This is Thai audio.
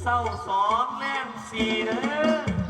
เศร้าสองแน่สี่เด้อ